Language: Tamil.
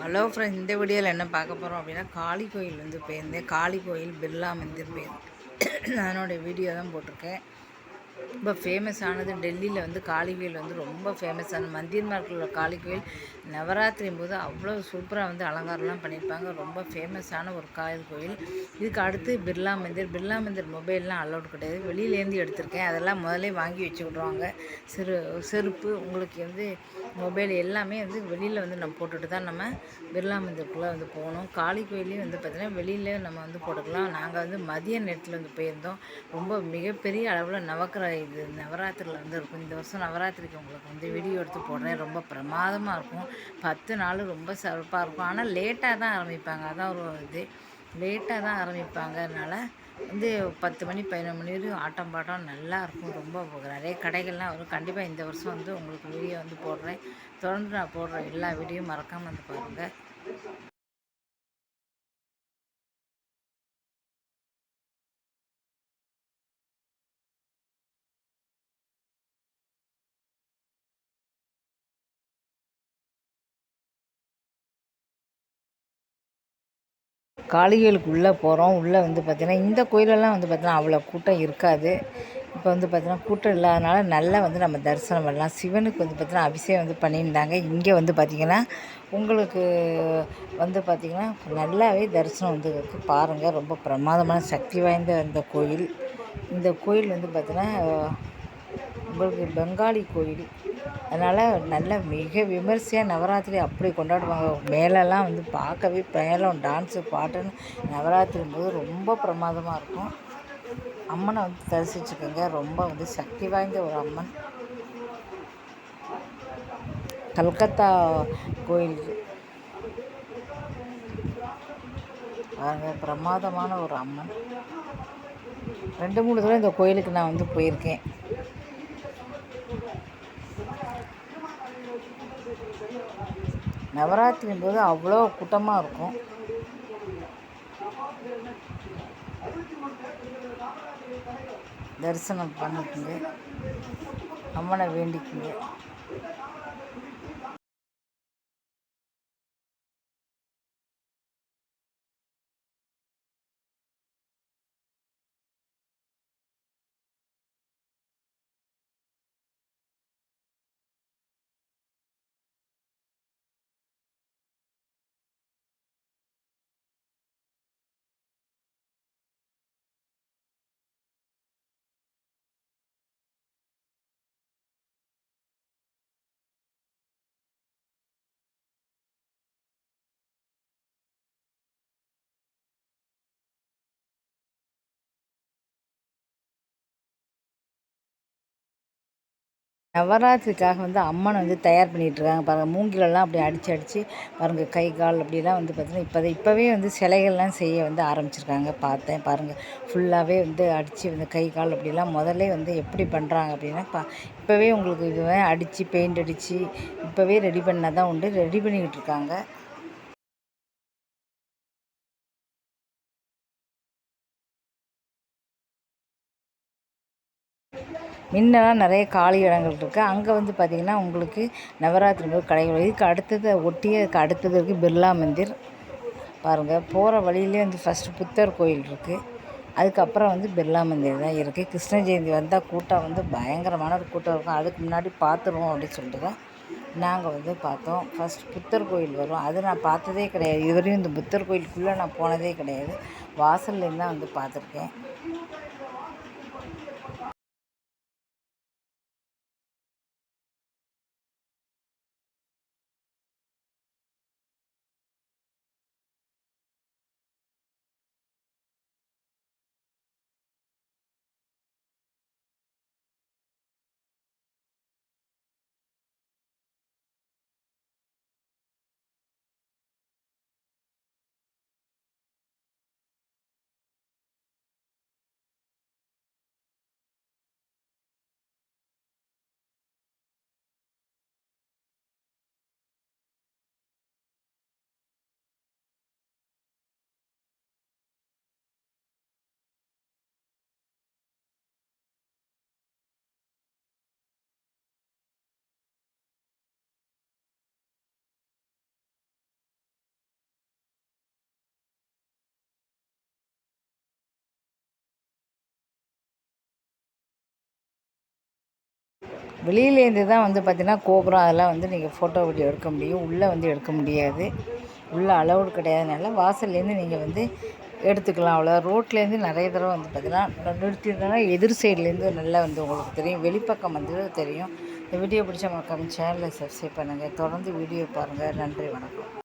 ஹலோ ஃப்ரெண்ட்ஸ் இந்த வீடியோவில் என்ன பார்க்க போகிறோம் அப்படின்னா காளி கோயில் வந்து போயிருந்தேன் காளி கோயில் பிர்லா மந்திர் போயிருந்தேன் அதனுடைய வீடியோ தான் போட்டிருக்கேன். ரொம்ப ஃபேமஸானது டெல்லியில் வந்து காளி கோயில் வந்து ரொம்ப ஃபேமஸான மந்திர் மார்க்கில் உள்ள காளி கோயில் நவராத்திரியும் போது அவ்வளோ சூப்பராக வந்து அலங்காரம்லாம் பண்ணியிருப்பாங்க. ரொம்ப ஃபேமஸான ஒரு காளி கோயில். இதுக்கு அடுத்து பிர்லா மந்திர். பிர்லா மந்திர் மொபைல்லாம் அலௌட் கிடையாது. வெளியிலேருந்து எடுத்திருக்கேன். அதெல்லாம் முதலே வாங்கி வச்சு விட்ருவாங்க சிறு செருப்பு உங்களுக்கு வந்து மொபைல் எல்லாமே வந்து வெளியில் வந்து நம்ம போட்டுட்டு தான் நம்ம பிர்லா மந்திருக்குள்ளே வந்து போகணும். காளி கோயிலையும் வந்து பார்த்திங்கன்னா வெளியில் நம்ம வந்து போட்டுக்கலாம். நாங்கள் வந்து மதிய நேரத்தில் வந்து போயிருந்தோம். ரொம்ப மிகப்பெரிய அளவில் நவக்கிர இது நவராத்திரியில் வந்து இருக்கும். இந்த வருஷம் நவராத்திரிக்கு உங்களுக்கு வந்து வீடியோ எடுத்து போடுறேன். ரொம்ப பிரமாதமாக இருக்கும். பத்து நாள் ரொம்ப சிறப்பாக இருக்கும். ஆனால் லேட்டாக தான் ஆரம்பிப்பாங்க. அதான் ஒரு இது. லேட்டாக தான் ஆரம்பிப்பாங்க அதனால் வந்து பத்து மணி பதினொன்று மணி வரையும் ஆட்டம் பாட்டம் நல்லா இருக்கும் ரொம்ப நிறைய கடைகள்லாம் வரும். கண்டிப்பாக இந்த வருஷம் வந்து உங்களுக்கு வீடியோ வந்து போடுறேன். தொடர்ந்து நான் போடுற எல்லா வீடியோவும் மறக்காமல் வந்து பாருங்கள் காளிகளுக்கு உள்ளே போகிறோம் உள்ளே வந்து பார்த்திங்கன்னா இந்த கோயிலெல்லாம் வந்து பார்த்திங்கன்னா அவ்வளோ கூட்டம் இருக்காது. இப்போ வந்து பார்த்திங்கன்னா கூட்டம் இல்லாதனால நல்லா வந்து நம்ம தரிசனம் பண்ணலாம். சிவனுக்கு வந்து பார்த்திங்கன்னா அபிஷேகம் வந்து பண்ணியிருந்தாங்க. இங்கே வந்து பார்த்திங்கன்னா உங்களுக்கு வந்து பார்த்திங்கன்னா நல்லாவே தரிசனம் வந்து இருக்குது பாருங்கள் ரொம்ப பிரமாதமான சக்தி வாய்ந்த இந்த கோயில். இந்த கோயில் வந்து பார்த்திங்கன்னா உங்களுக்கு பெங்காலி கோயில். அதனால் நல்ல மிக விமர்சையாக நவராத்திரி அப்படி கொண்டாடுவாங்க. மேலெல்லாம் வந்து பார்க்கவே மேலம் டான்ஸு பாட்டுன்னு நவராத்திரி போது ரொம்ப பிரமாதமாக இருக்கும். அம்மனை வந்து தரிசிச்சுக்கோங்க. ரொம்ப வந்து சக்தி வாய்ந்த ஒரு அம்மன். கல்கத்தா கோயில். பாருங்க பிரமாதமான ஒரு அம்மன். ரெண்டு மூணு தடவை இந்த கோயிலுக்கு நான் வந்து போயிருக்கேன். நவராத்திரியும் போது அவ்வளோ கூட்டமாக இருக்கும். தரிசனம் பண்ணிக்கோங்க. அம்மனை வேண்டிக்குங்க. நவராத்திரிக்காக வந்து அம்மனை வந்து தயார் பண்ணிகிட்ருக்காங்க பாருங்கள் மூங்கிலெல்லாம் அப்படி அடித்து அடித்து பாருங்கள் கை கால் அப்படிலாம் வந்து பார்த்திங்கன்னா இப்போ இப்போவே வந்து சிலைகள்லாம் செய்ய வந்து ஆரம்பிச்சிருக்காங்க. பார்த்தேன் பாருங்கள் ஃபுல்லாகவே வந்து அடித்து வந்து கை கால் அப்படிலாம் முதல்ல வந்து எப்படி பண்ணுறாங்க அப்படின்னா பா இப்போவே உங்களுக்கு இதுவே அடித்து பெயிண்ட் அடித்து இப்போவே ரெடி பண்ணால் தான் உண்டு. ரெடி பண்ணிக்கிட்டு இருக்காங்க. முன்னெல்லாம் நிறைய காலி இடங்கள் இருக்குது அங்கே வந்து பார்த்திங்கன்னா உங்களுக்கு நவராத்திரி போது கடைகள் இதுக்கு அடுத்தது ஒட்டியே அதுக்கு அடுத்தது இருக்குது பிர்லா மந்திர். பாருங்கள் போகிற வழியிலே வந்து ஃபஸ்ட்டு புத்தர் கோயில் இருக்குது அதுக்கப்புறம் வந்து பிர்லா மந்திர் தான் இருக்குது கிருஷ்ண ஜெயந்தி வந்தால் கூட்டம் வந்து பயங்கரமான ஒரு கூட்டம் இருக்கும். அதுக்கு முன்னாடி பார்த்துருவோம் அப்படின்னு சொல்லிட்டு தான் நாங்கள் வந்து பார்த்தோம். ஃபஸ்ட் புத்தர் கோயில் வரும். அது நான் பார்த்ததே கிடையாது. இதுவரையும் இந்த புத்தர் கோயிலுக்குள்ளே நான் போனதே கிடையாது. வாசல்லேருந்து தான் வந்து பார்த்துருக்கேன். வெளியிலேருந்து தான் வந்து பார்த்திங்கன்னா கோபுரம் அதெல்லாம் வந்து நீங்கள் ஃபோட்டோ வீடியோ எடுக்க முடியும். உள்ளே வந்து எடுக்க முடியாது. உள்ளே அலௌடு கிடையாதுனால வாசல்லேருந்து நீங்கள் வந்து எடுத்துக்கலாம். அவ்வளோ ரோட்லேருந்து நிறைய தடவை வந்து பார்த்திங்கன்னா நிறுத்திருந்தோன்னா எதிர் சைட்லேருந்து நல்லா வந்து உங்களுக்கு தெரியும். வெளிப்பக்கம் வந்து தெரியும். இந்த வீடியோ பிடிச்ச மறக்காம சேனலை சப்ஸ்கிரைப் பண்ணுங்கள் தொடர்ந்து வீடியோ பாருங்கள் நன்றி வணக்கம்.